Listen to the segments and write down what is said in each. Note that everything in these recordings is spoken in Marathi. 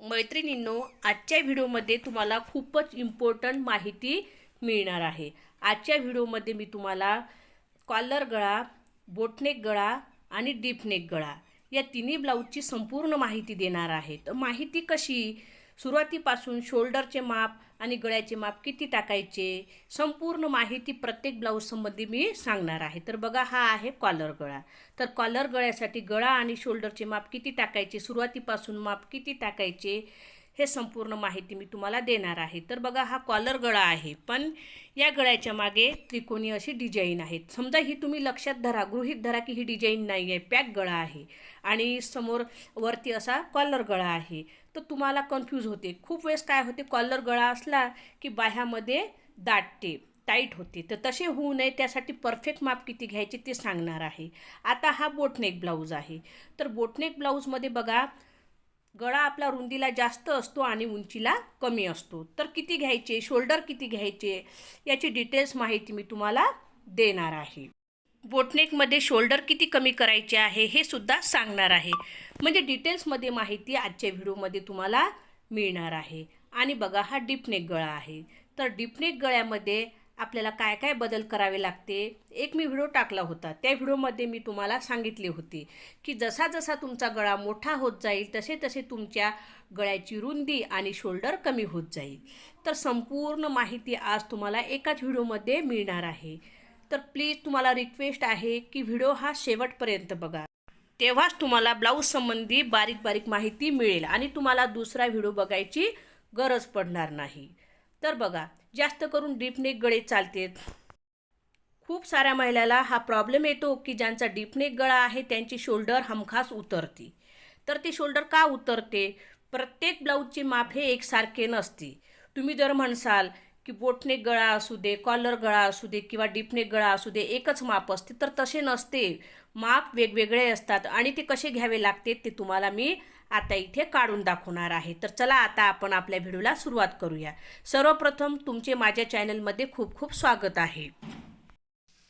मैत्रिणींनो आजच्या व्हिडिओमध्ये तुम्हाला खूपच इम्पॉर्टंट माहिती मिळणार आहे. आजच्या व्हिडिओमध्ये मी तुम्हाला कॉलर गळा बोटनेक गळा आणि डीपनेक गळा या तिन्ही ब्लाऊजची संपूर्ण माहिती देणार आहे. तर माहिती कशी? सुरुवातीपासून शोल्डरचे माप आणि गळ्याचे माप किती टाकायचे संपूर्ण माहिती प्रत्येक ब्लाऊजसंबंधी मी सांगणार आहे. तर बघा हा आहे कॉलर गळा. तर कॉलर गळ्यासाठी गळा आणि शोल्डरचे माप किती टाकायचे सुरुवातीपासून माप किती टाकायचे हे संपूर्ण माहिती मी तुम्हाला देणार आहे. तर बघा हा कॉलर गळा आहे पण या गळ्याच्या मागे त्रिकोणी अशी डिझाईन आहे समजा ही तुम्ही लक्षात धरा गृहीत धरा की ही डिझाईन नाही आहे पॅक गळा आहे. आणि समोर वरती असा कॉलर गळा आहे. तर तुम्हाला कन्फ्यूज होते. खूप वेळेस काय होते कॉलर गळा असला की बाह्यामध्ये दाटते टाईट होते. तर तसे होऊ नये त्यासाठी परफेक्ट माप किती घ्यायचे ते सांगणार आहे. आता हा बोटनेक ब्लाऊज आहे. तर बोटनेक ब्लाऊजमध्ये बघा गळा आपला रुंदीला जास्त असतो आणि उंचीला कमी असतो. तर किती घ्यायचे शोल्डर किती घ्यायचे याची डिटेल्स माहिती मी तुम्हाला देणार आहे. बोटनेकमध्ये शोल्डर किती कमी करायचे आहे हे सुद्धा सांगणार आहे. म्हणजे डिटेल्समध्ये माहिती आजच्या व्हिडिओमध्ये तुम्हाला मिळणार आहे. आणि बघा हा डिपनेक गळा आहे. तर डिपनेक गळ्यामध्ये आपल्याला काय काय बदल करावे लागते एक मी व्हिडिओ टाकला होता. त्या व्हिडिओमध्ये मी तुम्हाला सांगितले होते की जसा जसा तुमचा गळा मोठा होत जाईल तसे तसे तुमच्या गळ्याची रुंदी आणि शोल्डर कमी होत जाईल. तर संपूर्ण माहिती आज तुम्हाला एकाच व्हिडिओमध्ये मिळणार आहे. तर प्लीज तुम्हाला रिक्वेस्ट आहे की व्हिडिओ हा शेवटपर्यंत बघा. तेव्हाच तुम्हाला ब्लाऊज संबंधी बारीक बारीक माहिती मिळेल आणि तुम्हाला दुसरा व्हिडिओ बघायची गरज पडणार नाही. तर बघा जास्त करून डीपनेक गळे चालतेत खूप साऱ्या महिलाला हा प्रॉब्लेम येतो की ज्यांचा डीपनेक गळा आहे त्यांची शोल्डर हमखास उतरते. तर ती शोल्डर का उतरते? प्रत्येक ब्लाऊजचे माप हे एकसारखे नसते. तुम्ही जर म्हणसाल की बोटनेक गळा असू दे कॉलर गळा असू दे किंवा डीपनेक गळा असू दे एकच माप असते. तर तसे नसते. माप वेगवेगळे असतात आणि ते कसे घ्यावे लागते ते तुम्हाला मी आता इथे काढून दाखवणार आहे. तर चला आता आपण आपल्या व्हिडिओला सुरुवात करूया. सर्वप्रथम तुमचे माझ्या चॅनलमध्ये खूप खूप स्वागत आहे.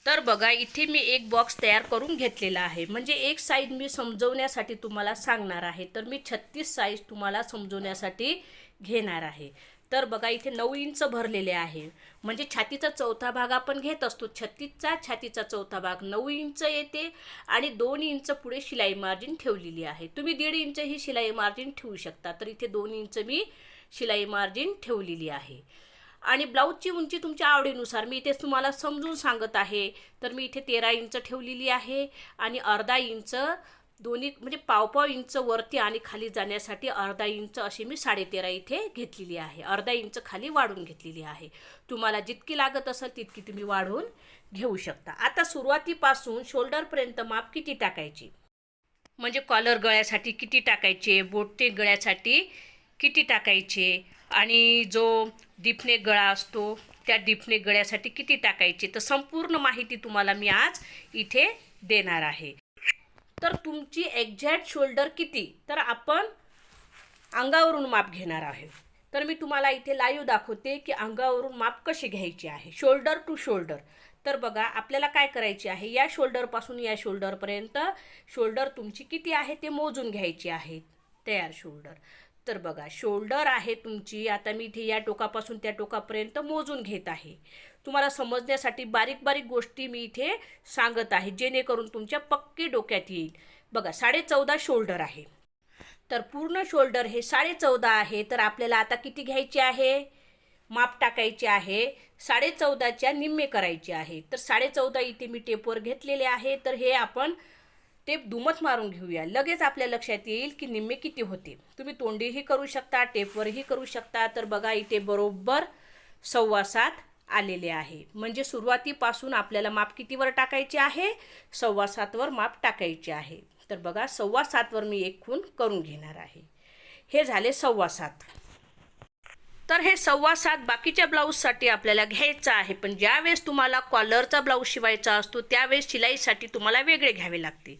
तर बघा इथे मी एक बॉक्स तयार करून घेतलेला आहे. म्हणजे एक साईज मी समजवण्यासाठी तुम्हाला सांगणार आहे. तर मी छत्तीस साईज तुम्हाला समजवण्यासाठी घेणार आहे. तर बघा इथे नऊ इंच भरलेले आहे. म्हणजे छातीचा चौथा भाग आपण घेत असतो. छत्तीसचा छातीचा चौथा भाग. नऊ इंच येते आणि दोन इंच पुढे शिलाई मार्जिन ठेवलेली आहे. तुम्ही दीड इंच ही शिलाई मार्जिन ठेवू शकता. तर इथे दोन इंच मी शिलाई मार्जिन ठेवलेली आहे. आणि ब्लाऊजची उंची तुमच्या आवडीनुसार मी इथे तुम्हाला समजून सांगत आहे. तर मी इथे तेरा इंच ठेवलेली आहे आणि अर्धा इंच दोन्ही म्हणजे पावपाव इंच वरती आणि खाली जाण्यासाठी अर्धा इंच अशी मी साडेतेरा इथे घेतलेली आहे. अर्धा इंच खाली वाढून घेतलेली आहे. तुम्हाला जितकी लागत असेल तितकी तुम्ही वाढवून घेऊ शकता. आता सुरुवातीपासून शोल्डरपर्यंत माप किती टाकायची? म्हणजे कॉलर गळ्यासाठी किती टाकायचे? बोटते गळ्यासाठी किती टाकायचे? आणि जो डिफने गळा असतो त्या डिपने गळ्यासाठी किती टाकायचे? तर संपूर्ण माहिती तुम्हाला मी आज इथे देणार आहे. तर तुमची एक्झॅक्ट शोल्डर किती? तर आपण अंगावरून माप घेणार आहे तर मी तुम्हाला इथे लाईव्ह दाखवते की अंगावरून माप कशी घ्यायची आहे. शोल्डर टू शोल्डर तर बघा आपल्याला काय करायचे आहे? या शोल्डरपासून या शोल्डरपर्यंत शोल्डर तुमची किती आहे ते मोजून घ्यायची आहे. तयार शोल्डर तर बघा शोल्डर आहे तुमची आता मी इथे या टोकापासून त्या टोकापर्यंत मोजून घेत आहे. तुम्हाला समजण्यासाठी बारीक बारीक गोष्टी मी इथे सांगत आहे जेणेकरून तुमच्या पक्के डोक्यात येईल. बघा साडे चौदा शोल्डर आहे. तर पूर्ण शोल्डर हे साडे चौदा आहे. तर आपल्याला आता किती घ्यायचे आहे? माप टाकायचे आहे. साडे चौदाच्या निम्मे करायचे आहे. तर साडे चौदा इथे मी टेपवर घेतलेले आहे. तर हे आपण टेप दुमत मारून घेऊया. लगेच आपल्या लक्षात येईल की निम्मे किती होते. तुम्ही तोंडीही करू शकता टेपवरही करू शकता. तर बघा इथे बरोबर सव्वा सात आलेले आहे. म्हणजे सुरुवातीपासून आपल्याला माप कितीवर टाकायचे आहे? सव्वा सातवर माप टाकायचे आहे. तर बघा सव्वा सातवर मी एक खून करून घेणार आहे. हे झाले सव्वा सात. तर हे सव्वा सात बाकीच्या ब्लाऊजसाठी आपल्याला घ्यायचं आहे. पण ज्यावेळेस तुम्हाला कॉलरचा ब्लाऊज शिवायचा असतो त्यावेळेस शिलाईसाठी तुम्हाला वेगळे घ्यावे लागते.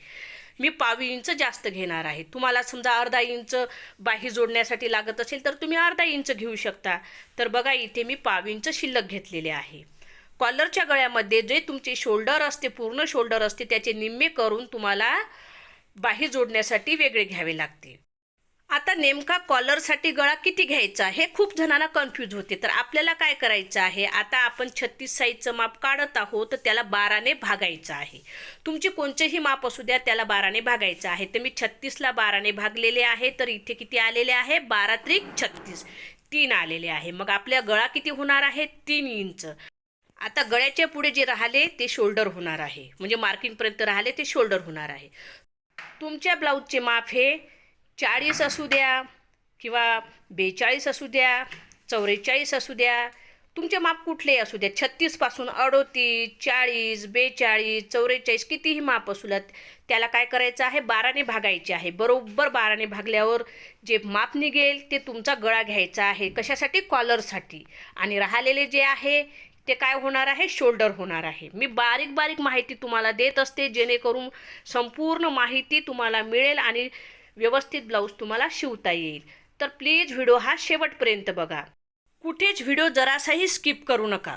मी पावी इंच जास्त घेणार आहे. तुम्हाला समजा अर्धा इंच बाही जोडण्यासाठी लागत असेल तर तुम्ही अर्धा इंच घेऊ शकता. तर बघा इथे मी पावी इंच शिल्लक घेतलेले आहे. कॉलरच्या गळ्यामध्ये जे तुमचे शोल्डर असते पूर्ण शोल्डर असते त्याचे निम्मे करून तुम्हाला बाही जोडण्यासाठी वेगळे घ्यावे लागते. आता नेमका कॉलरसाठी गळा किती घ्यायचा हे खूप जणांना कन्फ्यूज होते. तर आपल्याला काय करायचं आहे? आता आपण छत्तीस साईजचं माप काढत आहोत तर त्याला बाराने भागायचं आहे. तुमचे कोणतेही माप असू द्या त्याला बाराने भागायचं आहे. तर मी छत्तीसला बाराने भागलेले आहे तर इथे किती आलेले आहे? बारा त्रिक छत्तीस. तीन आलेले आहे. मग आपल्या गळा किती होणार आहे? तीन इंच. आता गळ्याच्या पुढे जे राहिले ते शोल्डर होणार आहे. म्हणजे मार्किंगपर्यंत राहिले ते शोल्डर होणार आहे. तुमच्या ब्लाऊजचे माप हे चाळीस असू द्या किंवा बेचाळीस असू द्या चौवेचाळीस असू द्या तुमचे माप कुठलेही असू द्या. छत्तीसपासून अडोतीस चाळीस बेचाळीस चौवेचाळीस कितीही माप असू द्या त्याला काय करायचं आहे? बाराने भागायचे आहे. बरोबर बाराने भागल्यावर जे माप निघेल ते तुमचा गळा घ्यायचा आहे. कशासाठी? कॉलरसाठी. आणि राहिलेले जे आहे ते काय होणार आहे? शोल्डर होणार आहे. मी बारीक बारीक माहिती तुम्हाला देत असते जेणेकरून संपूर्ण माहिती तुम्हाला मिळेल आणि व्यवस्थित ब्लाऊज तुम्हाला शिवता येईल. तर प्लीज व्हिडिओ हा शेवटपर्यंत बघा. कुठेच व्हिडिओ जरासाही स्किप करू नका.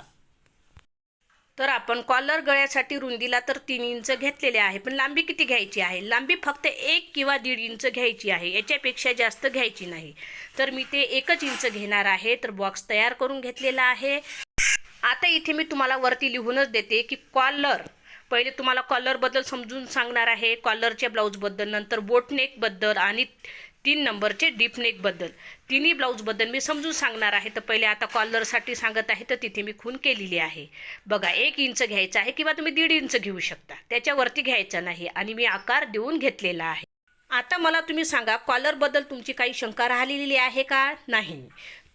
तर आपण कॉलर गळ्यासाठी रुंदीला तर तीन इंच घेतलेले आहे पण लांबी किती घ्यायची आहे? लांबी फक्त एक किंवा दीड इंच घ्यायची आहे याच्यापेक्षा जास्त घ्यायची नाही. तर मी ते एकच इंच घेणार आहे तर बॉक्स तयार करून घेतलेला आहे. आता इथे मी तुम्हाला वरती लिहूनच देते की कॉलर पहिले तुम्हाला कॉलरबद्दल समजून सांगणार आहे. कॉलरच्या ब्लाऊजबद्दल नंतर बोटनेकबद्दल आणि तीन नंबरचे डीपनेकबद्दल तिन्ही ब्लाऊजबद्दल मी समजून सांगणार आहे. तर पहिले आता कॉलरसाठी सांगत आहे तर तिथे मी खून केलेली आहे. बघा एक इंच घ्यायचं आहे किंवा तुम्ही दीड इंच घेऊ शकता. त्याच्यावरती घ्यायचं नाही आणि मी आकार देऊन घेतलेला आहे. आता मला तुम्ही सांगा कॉलरबद्दल तुमची काही शंका राहिलेली आहे का? नाही.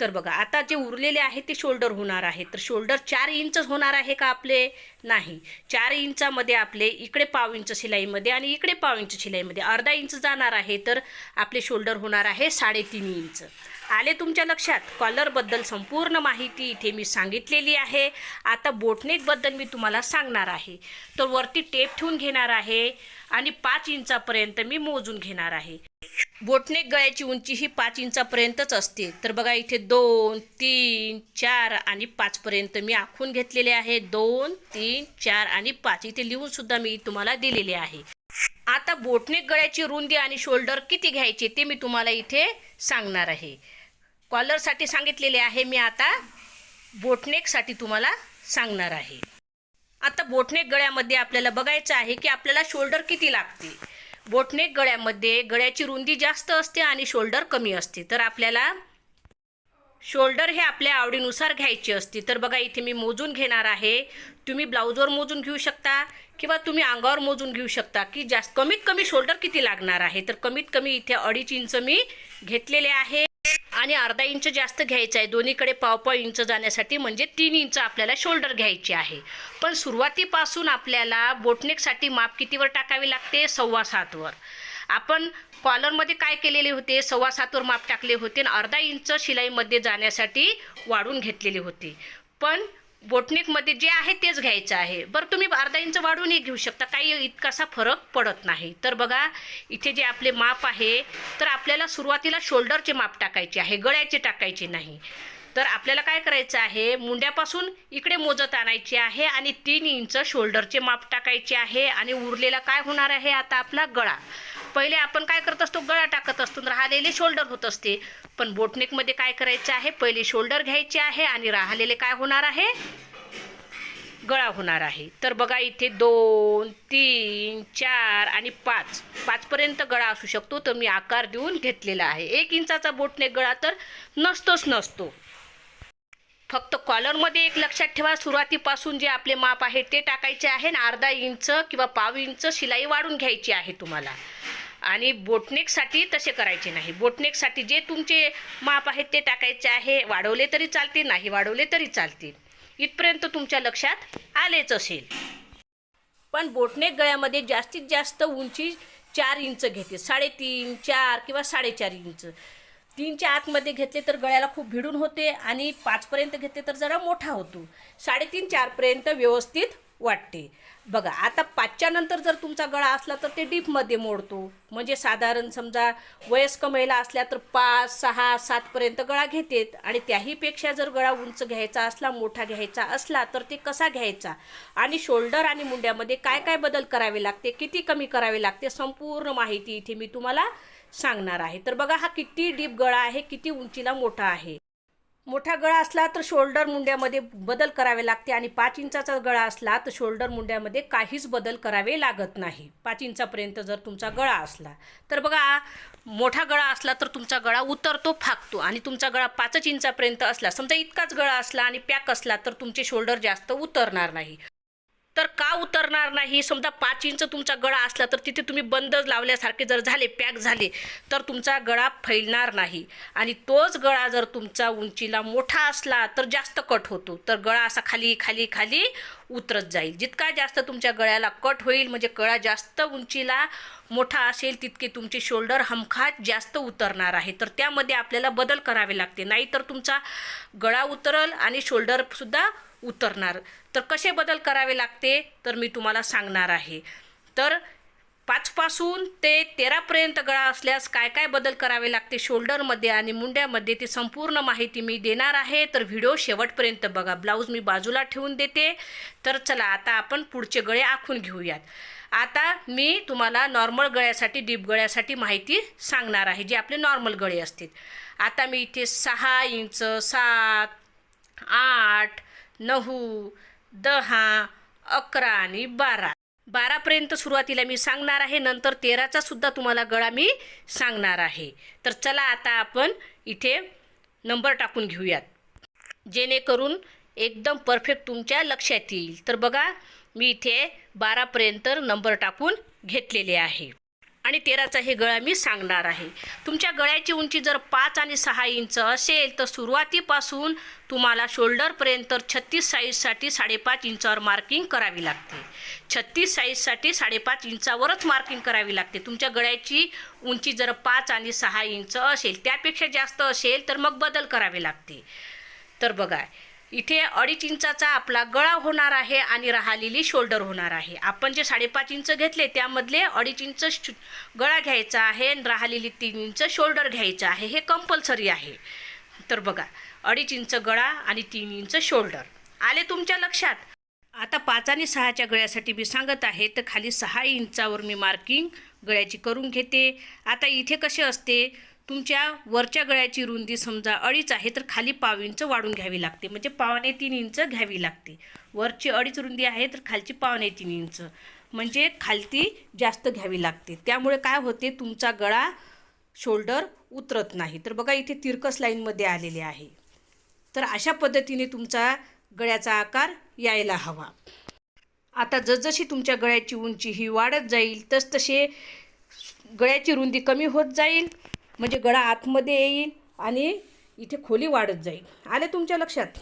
तर बघा आता जे उरलेले आहे ते शोल्डर होणार आहे. तर शोल्डर चार इंचच होणार आहे का आपले? नाही. चार इंचामध्ये आपले इकडे पाव इंच शिलाईमध्ये आणि इकडे पाव इंच शिलाईमध्ये अर्धा इंच जाणार आहे. तर आपले शोल्डर होणार आहे साडेतीन इंच आले तुमच्या लक्षात? कॉलरबद्दल संपूर्ण माहिती इथे मी सांगितलेली आहे. आता बोटनेकबद्दल मी तुम्हाला सांगणार आहे. तर वरती टेप ठेवून घेणार आहे. आणि पाच इंचापर्यंत मी मोजून घेणार आहे. बोटनेक गळ्याची उंची ही पाच इंचापर्यंतच असते. तर बघा इथे दोन तीन चार आणि पाचपर्यंत मी आखून घेतलेले आहे. दोन तीन चार आणि पाच. इथे लिहून सुद्धा मी तुम्हाला दिलेले आहे. आता बोटनेक गळ्याची रुंदी आणि शोल्डर किती घ्यायचे ते मी तुम्हाला इथे सांगणार आहे. कॉलरसाठी सांगितलेले आहे मी आता. बोटनेकसाठी तुम्हाला सांगणार आहे. आता बोटनेक गळ्यामध्ये आपल्याला बघायचं आहे की आपल्याला शोल्डर किती लागते. बोटनेक गळ्यामध्ये गळ्याची रुंदी जास्त असते आणि शोल्डर कमी असते. तर आपल्याला शोल्डर हे आपल्या आवडीनुसार घ्यायची असते. तर बघा इथे मी मोजून घेणार आहे. तुम्ही ब्लाऊजवर मोजून घेऊ शकता किंवा तुम्ही अंगावर मोजून घेऊ शकता की जास्त कमीत कमी शोल्डर किती लागणार आहे. तर कमीत कमी इथे अडीच इंच मी घेतलेले आहे. आणि अर्धा इंच जास्त घ्यायचं आहे. दोन्हीकडे पावपाव इंच जाण्यासाठी म्हणजे तीन इंच आपल्याला शोल्डर घ्यायची आहे. पण सुरुवातीपासून आपल्याला बोटनेकसाठी माप कितीवर टाकावे लागते? सव्वा सातवर आपण कॉलरमध्ये काय केलेले होते? सव्वा सातवर माप टाकले होते आणि अर्धा इंच शिलाईमध्ये जाण्यासाठी वाढून घेतलेले होते. पण बोटनिकमध्ये जे आहे तेच घ्यायचं आहे. बरं तुम्ही अर्धा इंच वाढूनही घेऊ शकता. काही इतकासा फरक पडत नाही. तर बघा इथे जे आपले माप आहे तर आपल्याला सुरुवातीला शोल्डरचे माप टाकायचे आहे गळ्याचे टाकायचे नाही. तर आपल्याला काय करायचं आहे मुंड्यापासून इकडे मोजत आणायचे आहे आणि तीन इंच शोल्डरचे माप टाकायचे आहे आणि उरलेला काय होणार आहे आता आपला गळा. पहिले आपण काय करत असतो गळा टाकत असतो आणि राहिलेले शोल्डर होत असते. पण बोटनेकमध्ये काय करायचं आहे? पहिले शोल्डर घ्यायचे आहे आणि राहिलेले काय होणार आहे? गळा होणार आहे. तर बघा इथे दोन तीन चार आणि पाच. पाचपर्यंत गळा असू शकतो तर मी आकार देऊन घेतलेला आहे. एक इंचाचा बोटनेक गळा तर नसतोच नसतो. फक्त कॉलरमध्ये एक लक्षात ठेवा. सुरुवातीपासून जे आपले माप आहे ते टाकायचे आहे आणि अर्धा इंच किंवा पाव इंच शिलाई वाढून घ्यायची आहे तुम्हाला. आणि बोटनेकसाठी तसे करायचे नाही. बोटनेकसाठी जे तुमचे माप आहेत ते टाकायचे आहे. वाढवले तरी चालतील नाही वाढवले तरी चालतील. इथपर्यंत तुमच्या लक्षात आलेच असेल. पण बोटनेक गळ्यामध्ये जास्तीत जास्त उंची चार इंच घेते. साडेतीन चार किंवा साडेचार इंच. तीनच्या आतमध्ये घेतले तर गळ्याला खूप भिडून होते आणि पाचपर्यंत घेतले तर जरा मोठा होतो. साडेतीन चारपर्यंत व्यवस्थित वाटते. बघा आता पाचच्या नंतर जर तुमचा गळा असला तर ते डीपमध्ये मोडतो. म्हणजे साधारण समजा वयस्क महिला असल्या तर पाच सहा सातपर्यंत गळा घेतेत आणि त्याहीपेक्षा जर गळा उंच घ्यायचा असला मोठा घ्यायचा असला तर ते कसा घ्यायचा? आणि शोल्डर आणि मुंड्यामध्ये काय काय बदल करावे लागते किती कमी करावे लागते संपूर्ण माहिती इथे मी तुम्हाला सांगणार आहे. तर बघा हा किती डीप गळा आहे किती उंचीला मोठा आहे. मोठा गळा असला तर शोल्डर मुंड्यामध्ये बदल करावे लागते आणि पाच इंचाचा गळा असला तर शोल्डर मुंड्यामध्ये काहीच बदल करावे लागत नाही. पाच इंचापर्यंत जर तुमचा गळा असला. तर बघा मोठा गळा असला तर तुमचा गळा उतरतो फाकतो आणि तुमचा गळा पाचच इंचापर्यंत असला समजा इतकाच गळा असला आणि पॅक असला तर तुमचे शोल्डर जास्त उतरणार नाही. तर का उतरणार नाही? समजा पाच इंच तुमचा गळा असला तर तिथे तुम्ही बंद लावल्यासारखे जर झाले पॅक झाले तर तुमचा गळा फैलणार नाही. आणि तोच गळा जर तुमचा उंचीला मोठा असला तर जास्त कट होतो. तर गळा असा खाली खाली खाली उतरत जाईल. जितका जास्त तुमच्या गळ्याला कट होईल म्हणजे गळा जास्त उंचीला मोठा असेल तितके तुमचे शोल्डर हमखात जास्त उतरणार आहे. तर त्यामध्ये आपल्याला बदल करावे लागते. नाहीतर तुमचा गळा उतरल आणि शोल्डरसुद्धा उतरणार. तर कसे बदल करावे लागते तर मी तुम्हाला सांगणार आहे. तर पाचपासून ते तेरापर्यंत गळा असल्यास काय काय बदल करावे लागते शोल्डरमध्ये आणि मुंड्यामध्ये ती संपूर्ण माहिती मी देणार आहे. तर व्हिडिओ शेवटपर्यंत बघा. ब्लाऊज मी बाजूला ठेवून देते. तर चला आता आपण पुढचे गळे आखून घेऊयात. आता मी तुम्हाला नॉर्मल गळ्यासाठी डीप गळ्यासाठी माहिती सांगणार आहे जे आपले नॉर्मल गळे असतील. आता मी इथे सहा इंच सात आठ नऊ दहा अकरा आणि बारा. बारापर्यंत सुरुवातीला मी सांगणार आहे नंतर तेराचा सुद्धा तुम्हाला गळा मी सांगणार आहे. तर चला आता आपण इथे नंबर टाकून घेऊयात. जेणेकरून एकदम परफेक्ट तुमच्या लक्षात येईल. तर बघा मी इथे बारापर्यंत नंबर टाकून घेतलेले आहे. आणि तेराचा हे गळा मी सांगणार आहे. तुमच्या गळ्याची उंची जर पाच आणि सहा इंच असेल तर सुरुवातीपासून तुम्हाला शोल्डरपर्यंत छत्तीस साईजसाठी साडेपाच इंचावर मार्किंग करावी लागते. छत्तीस साईजसाठी साडेपाच इंचावरच मार्किंग करावी लागते. तुमच्या गळ्याची उंची जर पाच आणि सहा इंच असेल त्यापेक्षा जास्त असेल तर मग बदल करावे लागते. तर बघा इथे अडीच इंचाचा आपला गळा होणार आहे आणि राहिलेली शोल्डर होणार आहे. आपण जे साडेपाच इंच घेतले त्यामधले अडीच इंच श- गळा घ्यायचा आहे आणि राहिलेली तीन इंच शोल्डर घ्यायचं आहे. हे कंपल्सरी आहे. तर बघा अडीच इंच गळा आणि तीन इंच शोल्डर. आले तुमच्या लक्षात? आता पाच आणि सहाच्या गळ्यासाठी मी सांगत आहे तर खाली सहा इंचावर मी मार्किंग गळ्याची करून घेते. आता इथे कसे असते? तुमच्या वरच्या गळ्याची रुंदी समजा अडीच आहे तर खाली पाव इंच वाढून घ्यावी लागते. म्हणजे पावणे तीन इंच घ्यावी लागते. वरची अडीच रुंदी आहे तर खालची पावणे तीन इंच. म्हणजे खालती जास्त घ्यावी लागते. त्यामुळे काय होते तुमचा गळा शोल्डर उतरत नाही. तर बघा इथे तिरकस लाईनमध्ये आलेले आहे. तर अशा पद्धतीने तुमचा गळ्याचा आकार यायला हवा. आता जसजशी तुमच्या गळ्याची उंची ही वाढत जाईल तसतसे गळ्याची रुंदी कमी होत जाईल. म्हणजे गळा आतमध्ये येईल आणि इथे खोली वाढत जाईल. आले तुमच्या लक्षात?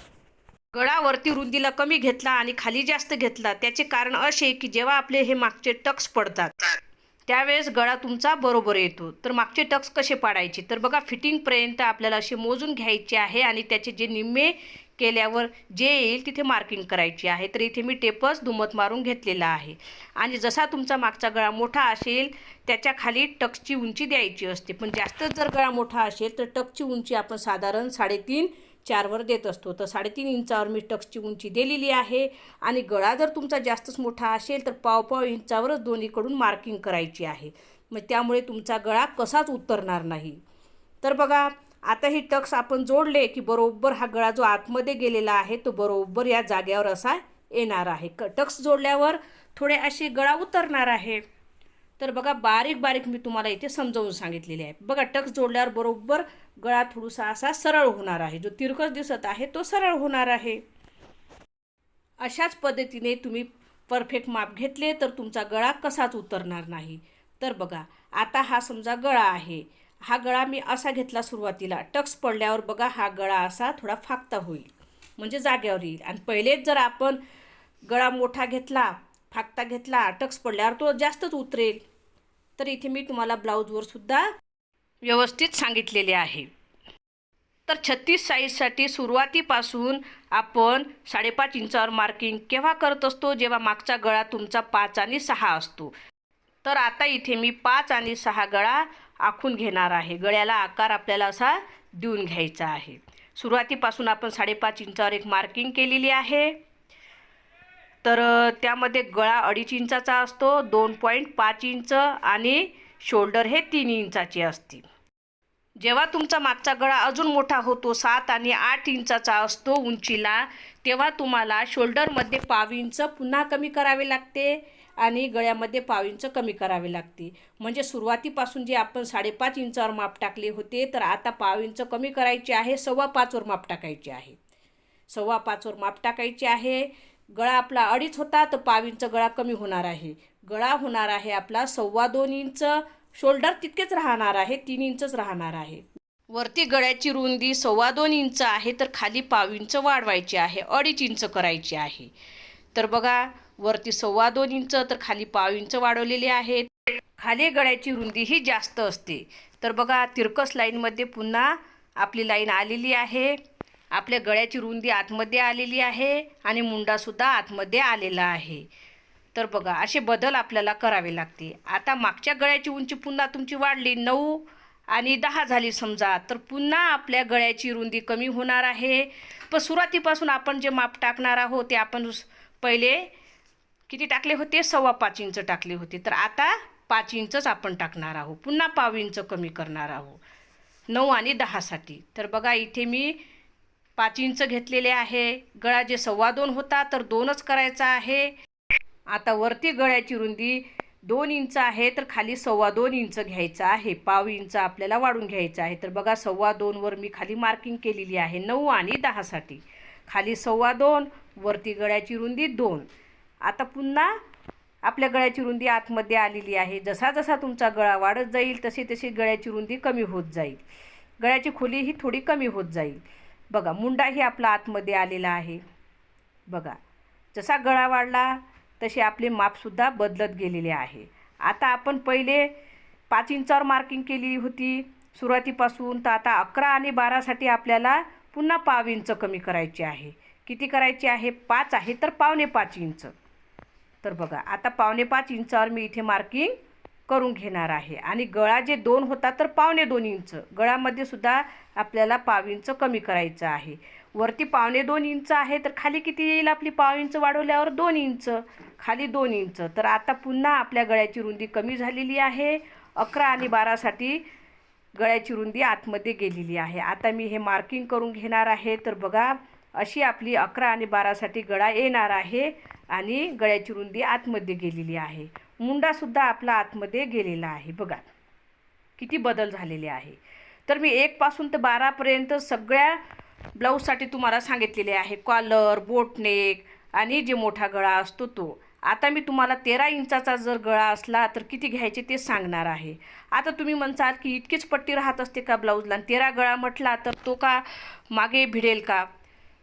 गळावरती रुंदीला कमी घेतला आणि खाली जास्त घेतला. त्याचे कारण असे की जेव्हा आपले हे मागचे टक्स पडतात त्यावेळेस गळा तुमचा बरोबर येतो. तर मागचे टक्स कसे पाडायचे? तर बघा फिटिंगपर्यंत आपल्याला असे मोजून घ्यायचे आहे आणि त्याचे जे निम्मे केल्यावर जे येईल तिथे मार्किंग करायची आहे. तर इथे मी टेपच दुमत मारून घेतलेला आहे. आणि जसा तुमचा मागचा गळा मोठा असेल त्याच्याखाली टक्सची उंची द्यायची असते. पण जास्तच जर गळा मोठा असेल तर टक्सची उंची आपण साधारण साडेतीन चारवर देत असतो. तर साडेतीन इंचावर मी टक्सची उंची दिलेली आहे. आणि गळा जर तुमचा जास्तच मोठा असेल तर पाव पाव इंचावरच दोन्हीकडून मार्किंग करायची आहे. मग त्यामुळे तुमचा गळा कसाच उतरणार नाही. तर बघा आता ही टक्स आपण जोडले की बरोबर हा गळा जो आतमध्ये गेलेला आहे तो बरोबर या जाग्यावर असा येणार आहे. क टक्स जोडल्यावर थोडे असे गळा उतरणार आहे. तर बघा बारीक बारीक मी तुम्हाला इथे समजावून सांगितलेले आहे. बघा टक्स जोडल्यावर बरोबर गळा थोडासा असा सरळ होणार आहे. जो तिरकस दिसत आहे तो सरळ होणार आहे. अशाच पद्धतीने तुम्ही परफेक्ट माप घेतले तर तुमचा गळा कसाच उतरणार नाही. तर बघा आता हा समजा गळा आहे. हा गळा मी असा घेतला सुरुवातीला टक्स पडल्यावर बघा हा गळा असा थोडा फाकता होईल. म्हणजे जाग्यावर येईल. आणि पहिलेच जर आपण गळा मोठा घेतला फाकता घेतला टक्स पडल्यावर तो जास्तच उतरेल. तर इथे मी तुम्हाला ब्लाऊजवर सुद्धा व्यवस्थित सांगितलेले आहे. तर छत्तीस साईजसाठी सुरुवातीपासून आपण साडेपाच इंचावर मार्किंग केव्हा करत असतो? जेव्हा मागचा गळा तुमचा पाच आणि सहा असतो. तर आता इथे मी पाच आणि सहा गळा आखून घेणार आहे. गळ्याला आकार आपल्याला असा देऊन घ्यायचा आहे. सुरुवातीपासून आपण साडेपाच इंचावर एक मार्किंग केलेली आहे. तर त्यामध्ये गळा अडीच इंचाचा असतो दोन पॉईंट पाच इंच आणि शोल्डर हे तीन इंचाचे असतील जेव्हा तुमचा मागचा गळा अजून मोठा होतो सात आणि आठ इंचाचा असतो उंचीला तेव्हा तुम्हाला शोल्डरमध्ये पाव इंच पुन्हा कमी करावे लागते. आणि गळ्यामध्ये पाव इंच कमी करावे लागते. म्हणजे सुरुवातीपासून जे आपण साडेपाच इंचावर माप टाकले होते तर आता पाव इंच कमी करायचे आहे सव्वा पाचवर माप टाकायचे आहे. सव्वा पाचवर माप टाकायचे आहे. गळा आपला अडीच होता तर पाव इंच गळा कमी होणार आहे. गळा होणार आहे आपला सव्वा दोन इंच. शोल्डर तितकेच राहणार आहे तीन इंचच राहणार आहे. वरती गळ्याची रुंदी सव्वा दोन इंच आहे तर खाली पाव इंच वाढवायची आहे अडीच इंच करायची आहे. तर बघा वरती सव्वा दोन इंच तर खाली पाव इंच वाढवलेले आहेत. खाली गळ्याची रुंदी ही जास्त असते. तर बघा तिरकस लाईनमध्ये पुन्हा आपली लाईन आलेली आहे. आपल्या गळ्याची रुंदी आतमध्ये आलेली आहे आणि मुंडासुद्धा आतमध्ये आलेला आहे. तर बघा असे बदल आपल्याला करावे लागते. आता मागच्या गळ्याची उंची पुन्हा तुमची वाढली नऊ आणि दहा झाली समजा. तर पुन्हा आपल्या गळ्याची रुंदी कमी होणार आहे. पण सुरुवातीपासून आपण जे माप टाकणार आहोत ते आपण पहिले किती टाकले होते? सव्वा पाच इंच टाकले होते. तर आता पाच इंचच आपण टाकणार आहोत. पुन्हा पाव इंच कमी करणार आहोत. नऊ आणि दहासाठी. तर बघा इथे मी पाच इंच घेतलेले आहे. गळा जे सव्वा दोन होता तर दोनच करायचा आहे. आता वरती गळ्याची रुंदी दोन इंच आहे तर खाली सव्वा दोन इंच घ्यायचं आहे. पाव इंच आपल्याला वाढून घ्यायचं आहे. तर बघा सव्वा दोनवर मी खाली मार्किंग केलेली आहे. नऊ आणि दहासाठी. खाली सव्वा दोन वरती गळ्याची रुंदी दोन. आता पुन्हा आपल्या गळ्याची रुंदी आतमध्ये आलेली आहे. जसा जसा तुमचा गळा वाढत जाईल तशी तशी गळ्याची रुंदी कमी होत जाईल. गळ्याची खोली ही थोडी कमी होत जाईल. बघा मुंडाही आपला आतमध्ये आलेला आहे. बघा जसा गळा वाढला तसे आपले मापसुद्धा बदलत गेलेले आहे. आता आपण पहिले पाच इंचावर मार्किंग केली होती. सुरुवातीपासून तर आता अकरा आणि बारासाठी आपल्याला पुन्हा पाव इंच कमी करायची आहे. किती करायची आहे? पाच आहे तर पावणे पाच इंच. तर बघा आता पावणे पाच इंचावर मी इथे मार्किंग करून घेणार आहे. आणि गळा जे दोन होता तर पावणे दोन इंच. गळामध्ये सुद्धा आपल्याला पाव इंच कमी करायचं आहे. वरती पावणे दोन इंच आहे तर खाली किती येईल आपली पाव इंच? वाढवल्यावर दोन इंच. खाली दोन इंच. तर आता पुन्हा आपल्या गळ्याची रुंदी कमी झालेली आहे. अकरा आणि बारासाठी गळ्याची रुंदी आतमध्ये गेलेली आहे. आता मी हे मार्किंग करून घेणार आहे. तर बघा अशी आपली अकरा आणि बारासाठी गळा येणार आहे आणि गळ्याची रुंदी आतमध्ये गेलेली आहे. मुंडासुद्धा आपला आतमध्ये गेलेला आहे. बघा किती बदल झालेले आहे. तर मी एकपासून ते बारापर्यंत सगळ्या ब्लाऊजसाठी तुम्हाला सांगितलेले आहे. कॉलर बोटनेक आणि जे मोठा गळा असतो तो. आता मी तुम्हाला तेरा इंचाचा जर गळा असला तर किती घ्यायचे ते सांगणार आहे. आता तुम्ही म्हणसाल की इतकीच पट्टी राहत असते का ब्लाऊजला? आणि तेरा गळा म्हटला तर तो का मागे भिडेल का?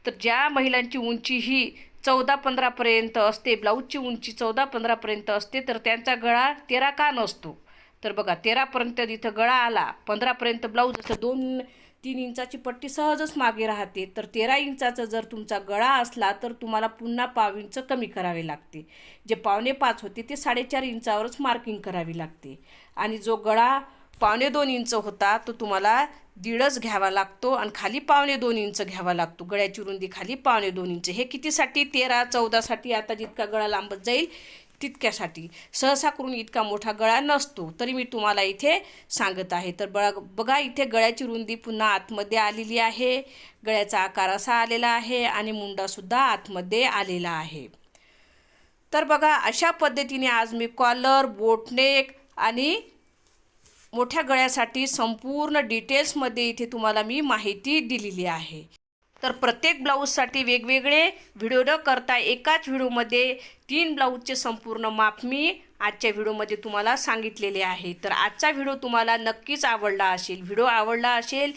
तर ज्या महिलांची उंची ही चौदा पंधरापर्यंत असते ब्लाऊजची उंची चौदा पंधरापर्यंत असते तर त्यांचा गळा तेरा का नसतो? तर बघा तेरापर्यंत तिथं गळा आला पंधरापर्यंत ब्लाऊज असं दोन तीन इंचाची पट्टी सहजच मागे राहते. तर तेरा इंचाचा जर तुमचा गळा असला तर तुम्हाला पुन्हा पाव इंच कमी करावे लागते. जे पावणे पाच होते ते साडेचार इंचावरच मार्किंग करावी लागते. आणि जो गळा पावणे दोन इंच होता तो तुम्हाला दीडच घ्यावा लागतो आणि खाली पावणे दोन इंच घ्यावा लागतो. गळ्याची रुंदी खाली पावणे दोन इंच. हे कितीसाठी? तेरा चौदासाठी. आता जितका गळा लांबत जाईल तितक्यासाठी. सहसा करून इतका मोठा गळा नसतो. तरी मी तुम्हाला इथे सांगत आहे. तर बळा बघा इथे गळ्याची रुंदी पुन्हा आतमध्ये आलेली आहे. गळ्याचा आकार असा आलेला आहे आणि मुंडासुद्धा आतमध्ये आलेला आहे. तर बघा अशा पद्धतीने आज मी कॉलर बोटनेक आणि मोठ्या गळ्यासाठी संपूर्ण डिटेल्समध्ये इथे तुम्हाला मी माहिती दिलेली आहे. तर प्रत्येक ब्लाऊजसाठी वेगवेगळे व्हिडिओ न करता एकाच व्हिडिओमध्ये तीन ब्लाऊजचे संपूर्ण माप मी आजच्या व्हिडिओमध्ये तुम्हाला सांगितलेले आहे. तर आजचा व्हिडिओ तुम्हाला नक्कीच आवडला असेल व्हिडिओ आवडला असेल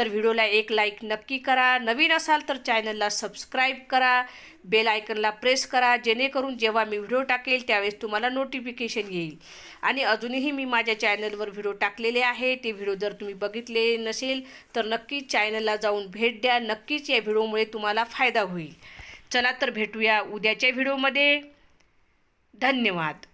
तर व्हिडिओला एक लाईक नक्की करा. नवीन असाल तर चॅनलला सबस्क्राईब करा. बेल आयकनला प्रेस करा. जेणेकरून जेव्हा मी व्हिडिओ टाकेल त्यावेळेस तुम्हाला नोटिफिकेशन येईल. आणि अजूनही मी माझ्या चॅनलवर व्हिडिओ टाकलेले आहे. ते व्हिडिओ जर तुम्ही बघितले नसेल तर नक्कीच चॅनलला जाऊन भेट द्या. नक्कीच या व्हिडिओमुळे तुम्हाला फायदा होईल. चला तर भेटूया उद्याच्या व्हिडिओमध्ये. धन्यवाद.